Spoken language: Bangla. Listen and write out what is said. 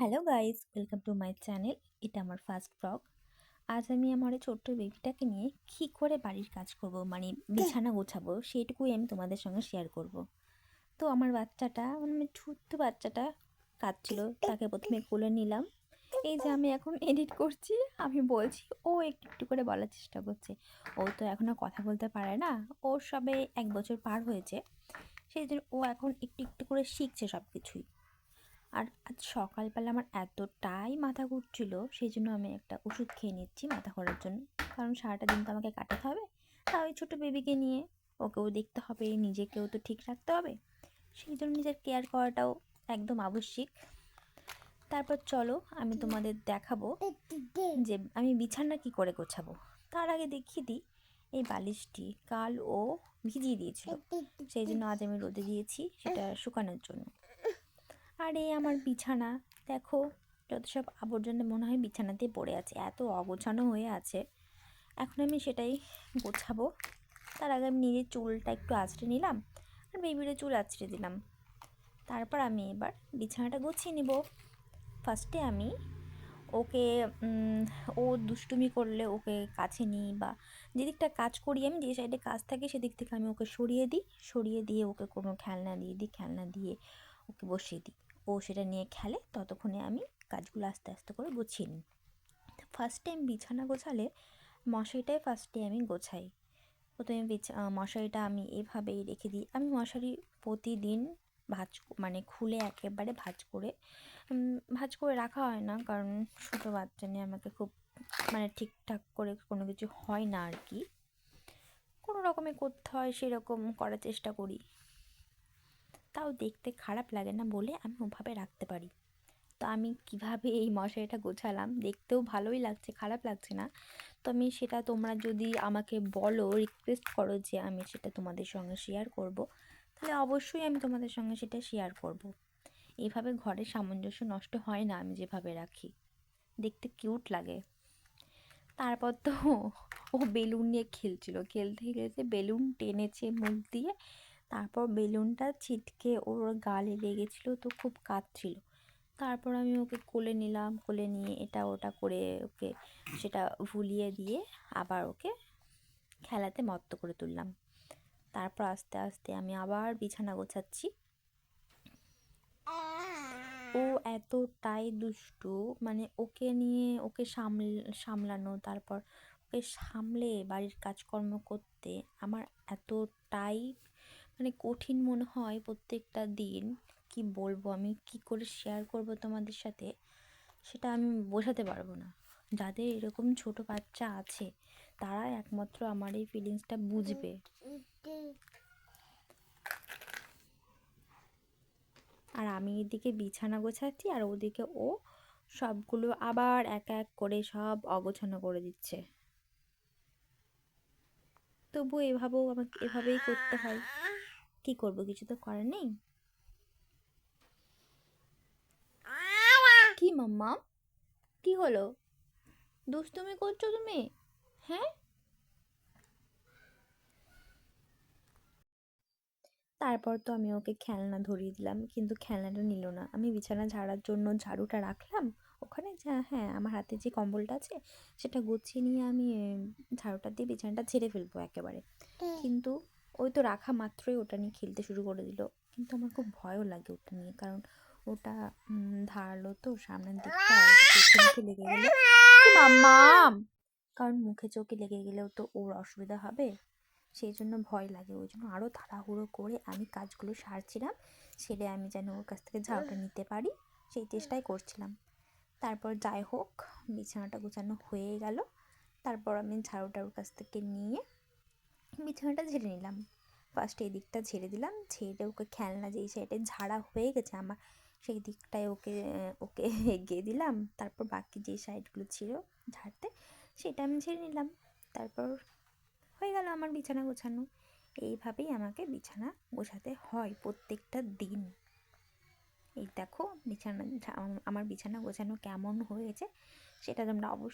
Hello guys welcome to my channel এটা আমার ফার্স্ট ব্লগ আজ আমি আমার ছোট্ট বেবিটাকে নিয়ে কী করে বাড়ির কাজ করব মানে বিছানা গোছাবো, সেইটুকুই আমি তোমাদের সঙ্গে শেয়ার করব। তো আমার বাচ্চাটা মানে ছোট্ট বাচ্চাটা কাঁদছিল, তাকে প্রথমে কোলে নিলাম। এই যে আমি এখন এডিট করছি, আমি বলছি, ও একটু একটু করে বলার চেষ্টা করছে। ও তো এখনও কথা বলতে পারে না। ওর সবে এক বছর পার হয়েছে। সেই জন্য ও এখন একটু একটু করে শিখছে সব কিছুই আর আজ সকালবেলা আমার এতটাই মাথা ঘুরছিল, সেই জন্য আমি একটা ওষুধ খেয়ে নিচ্ছি মাথা ঘোরার জন্য। কারণ সারাটা দিন তো আমাকে কাটাতে হবে। তা ওই ছোটো বেবিকে নিয়ে ওকেও দেখতে হবে, নিজেকেও তো ঠিক রাখতে হবে। সেই জন্য নিজের কেয়ার করাটাও একদম আবশ্যিক। তারপর চলো আমি তোমাদের দেখাবো যে আমি বিছানা কি করে গোছাবো। তার আগে দেখিয়ে দিই, এই বালিশটি কাল ও ভিজিয়ে দিয়েছিল। সেই জন্য আজ আমি রোদে দিয়েছি, সেটা শুকানোর জন্য। আর এই আমার বিছানা। দেখো, যত সব আবর্জনা মনে হয় বিছানাতেই পড়ে আছে, এত অগোছানো হয়ে আছে। এখন আমি সেটাই গোছাবো। তার আগে আমি নিজের চুলটা একটু আঁচড়ে নিলাম আর বেবিরে চুল আঁচড়ে দিলাম। তারপর আমি এবার বিছানাটা গুছিয়ে নিব। ফার্স্টে আমি ওকে ও দুষ্টুমি করলে ওকে কাছে নিই বা যেদিকটা কাজ করি আমি, যে সাইডে কাজ থাকে সেদিক থেকে আমি ওকে সরিয়ে দিই। সরিয়ে দিয়ে ওকে কোনো খেলনা দিয়ে দিই, খেলনা দিয়ে ওকে বসিয়ে দিই। ও সেটা নিয়ে খেলে, ততক্ষণে আমি কাজগুলো আস্তে আস্তে করে গুছিয়ে নিই। ফার্স্ট টাইম বিছানা গোছালে মশারিটাই ফার্স্টে আমি গোছাই। প্রথমে বিছা মশারিটা আমি এভাবেই রেখে দিই। আমি মশারি প্রতিদিন ভাজ মানে খুলে একেবারে ভাজ করে ভাজ করে রাখা হয় না, কারণ ছোটো বাচ্চা নিয়ে আমাকে খুব মানে ঠিকঠাক করে কোনো কিছু হয় না আর কি। কোনো রকমে করতে হয়, সেরকম করার চেষ্টা করি। তাও দেখতে খারাপ লাগে না বলে আমি ওভাবে রাখতে পারি। তো আমি কীভাবে এই মশারিটা গোছালাম? দেখতেও ভালোই লাগছে, খারাপ লাগছে না। তো আমি সেটা তোমরা যদি আমাকে বলো রিকোয়েস্ট করো যে আমি সেটা তোমাদের সঙ্গে শেয়ার করব, তাহলে অবশ্যই আমি তোমাদের সঙ্গে সেটা শেয়ার করব। এভাবে ঘরের সামঞ্জস্য নষ্ট হয় না আমি যেভাবে রাখি। দেখতে কিউট লাগে। তারপর তো ও বেলুন নিয়ে খেলছিল। খেলতে খেলতে বেলুন টেনেছে মুখ দিয়ে তারপর বেলুনটা ছিটকে ওর গালে লেগেছিলো, তো খুব কাঁদছিল। তারপর আমি ওকে কোলে নিলাম, কোলে নিয়ে এটা ওটা করে ওকে সেটা ভুলিয়ে দিয়ে আবার ওকে খেলাতে মত্ত করে তুললাম। তারপর আস্তে আস্তে আমি আবার বিছানা গোছাচ্ছি। ও এতটাই দুষ্টু মানে ওকে নিয়ে ওকে সামল, সামলানো, তারপর ওকে সামলে বাড়ির কাজকর্ম করতে আমার এতটাই মানে কঠিন মনে হয় প্রত্যেকটা দিন। কি বলব? আমি কি করে শেয়ার করব তোমাদের সাথে? সেটা আমি বোঝাতে পারব না। যাদের এরকম ছোট বাচ্চা আছে, তারা একমাত্র আমার এই ফিলিংসটা বুঝবে। আর আমি এদিকে বিছানা গোছাচ্ছি, আর ওদিকে ও সবগুলো আবার এক এক করে সব অগোছানো করে দিচ্ছে। তবু এভাবেও আমাকে এভাবেই করতে হয়। কি করব? কিছু তো করার নেই? কি মাম্মা? কি হলো? দুষ্টুমি করছ তুমি? হ্যাঁ? তারপর তো আমি ওকে খেলনা ধরিয়ে দিলাম কিন্তু খেলনাটা নিল না। আমি বিছানা ঝাড়ার জন্য ঝাড়ুটা রাখলাম। ওখানে যা হ্যাঁ আমার হাতে যে কম্বলটা আছে সেটা গুছিয়ে নিয়ে আমি ঝাড়ুটা দিয়ে বিছানাটা ঝেড়ে ফেলব একেবারে। কিন্তু ওই তো রাখা মাত্রই ওটা নিয়ে খেলতে শুরু করে দিল। কিন্তু আমার খুব ভয়ও লাগে ওটা নিয়ে, কারণ ওটা ধারালো তো, সামনের দিকটা মুখে লেগে গেলে। কারণ মুখে চোখে লেগে গেলেও তো ওর অসুবিধা হবে। সেই জন্য ভয় লাগে, ওই জন্য আরও তাড়াহুড়ো করে আমি কাজগুলো সারছিলাম সেটা আমি যেন ওর কাছ থেকে ঝাড়ুটা নিতে পারি, সেই চেষ্টাই করছিলাম। তারপর যাই হোক, বিছানাটা গোছানো হয়ে গেল। তারপর আমি ঝাড়ুটা ওর কাছ থেকে নিয়ে বিছানাটা ঝেড়ে নিলাম। ফার্স্ট এই দিকটা ঝেড়ে দিলাম, ঝেড়ে ওকে খেলনা যেই সাইডে ঝাড়া হয়ে গেছে আমার, সেই দিকটায় ওকে ওকে এগিয়ে দিলাম। তারপর বাকি যে সাইডগুলো ছিল ঝাড়তে, সেটা আমি ঝেড়ে নিলাম। তারপর হয়ে গেল আমার বিছানা গোছানো। এইভাবেই আমাকে বিছানা গোছাতে হয় প্রত্যেকটা দিন। এই দেখো বিছানা, আমার বিছানা গোছানো কেমন হয়েছে, সেটা তোমরা অবশ্যই